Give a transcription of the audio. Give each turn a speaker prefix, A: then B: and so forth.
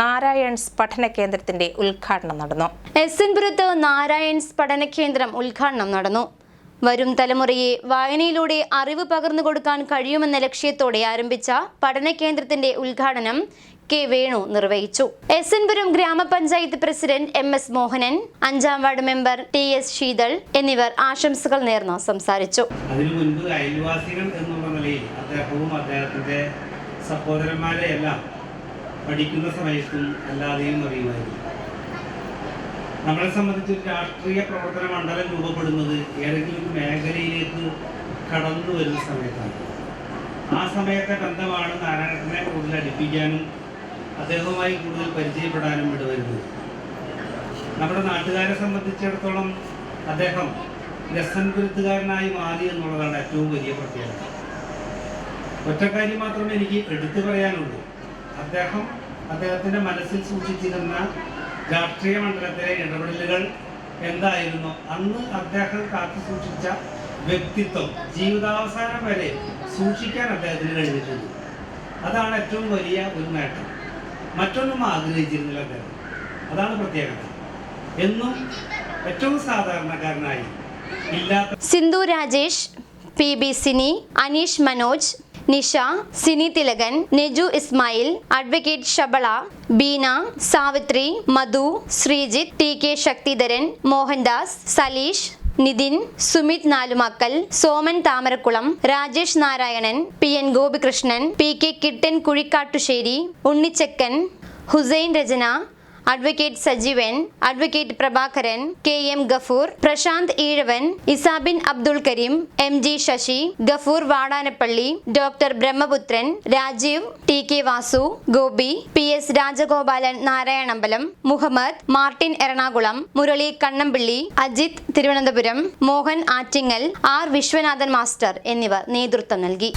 A: നാരായൺസ് പഠന കേന്ദ്രത്തിന്റെ ഉദ്ഘാടനം നടന്നു.
B: എസ് എൻ പുരത്ത് നാരായൺസ് പഠന കേന്ദ്രം ഉദ്ഘാടനം നടന്നു. വരും തലമുറയെ വായനയിലൂടെ അറിവ് പകർന്നു കൊടുക്കാൻ കഴിയുമെന്ന ലക്ഷ്യത്തോടെ ആരംഭിച്ച പഠന കേന്ദ്രത്തിന്റെ ഉദ്ഘാടനം കെ വേണു നിർവഹിച്ചു. എസ് എൻ പുരം ഗ്രാമപഞ്ചായത്ത് പ്രസിഡന്റ് എം എസ് മോഹനൻ അഞ്ചാം ward member T S Sheethal എന്നിവർ ആശംസകൾ നേർന്ന് സംസാരിച്ചു.
C: അതിനു മുൻപ് അയൽവാസികൾ എന്നുള്ള നിലയിൽ അദ്ദേഹവും അദ്ദേഹത്തിന്റെ സഹോദരന്മാരെ എല്ലാം പഠിക്കുന്ന സമയത്തും അല്ലാതെയും അറിയുമായിരുന്നു. നമ്മളെ സംബന്ധിച്ച് രാഷ്ട്രീയ പ്രവർത്തന മണ്ഡലം രൂപപ്പെടുന്നത് ഏതെങ്കിലും മേഖലയിലേക്ക് കടന്നു വരുന്ന സമയത്താണ്. ആ സമയത്തെ ബന്ധമാണ് നാരായണത്തിനെ കൂടുതൽ അടുപ്പിക്കാനും അദ്ദേഹവുമായി കൂടുതൽ പരിചയപ്പെടാനും ഇടവരുന്നത്. നമ്മുടെ നാട്ടുകാരെ സംബന്ധിച്ചിടത്തോളം അദ്ദേഹം രസൻപുരത്തുകാരനായി മാറി എന്നുള്ളതാണ് ഏറ്റവും വലിയ പ്രത്യേകത. ഒറ്റക്കാര്യം മാത്രമേ എനിക്ക് എടുത്തു പറയാനുള്ളൂ. അദ്ദേഹം അദ്ദേഹത്തിന്റെ മനസ്സിൽ സൂക്ഷിച്ചിരുന്ന രാഷ്ട്രീയ മണ്ഡലത്തിലെ ഇടപെടലുകൾ എന്തായിരുന്നു? അന്ന് അദ്ദേഹം കാത്തു സൂക്ഷിച്ച വ്യക്തിത്വം ജീവിതാവസാനം വരെ സൂക്ഷിക്കാൻ അദ്ദേഹത്തിന് കഴിഞ്ഞിട്ടുണ്ട്. അതാണ് ഏറ്റവും വലിയ ഒരു നേട്ടം. മറ്റൊന്നും ആഗ്രഹിച്ചിരുന്നില്ല അദ്ദേഹം. അതാണ് പ്രത്യേകത. എന്നും ഏറ്റവും സാധാരണക്കാരനായി ഇല്ലാത്ത
B: Sindhu Rajesh P B Sini Aneesh Manoj Nisha Sini Thilakan Neju Ismail advocate Shabala Beena Savithri Madhu Sreejith T K Sakthidharan Mohandas Saleesh Nithin Sumith Nalumakkal Soman Thamarakkulam Rajesh Narayanan P N Gopikrishnan P K Kittan Kuzhikkattussery Unnichakkan Hussain Rachana advocate Sajeevan advocate Prabhakaran K M Gafoor Prasanth Ezhavan Isabin Abdul Kareem M G Sasi Gafoor Vadanappally doctor Brahmaputhran Rajeev T K Vasu Gopi P S Rajagopalan Narayanambalam Muhammad Martin Ernakulam Murali Kannampilly Ajith Thiruvananthapuram Mohan Attingal R Viswanathan master എന്നിവർ നേതൃത്വം നൽകി.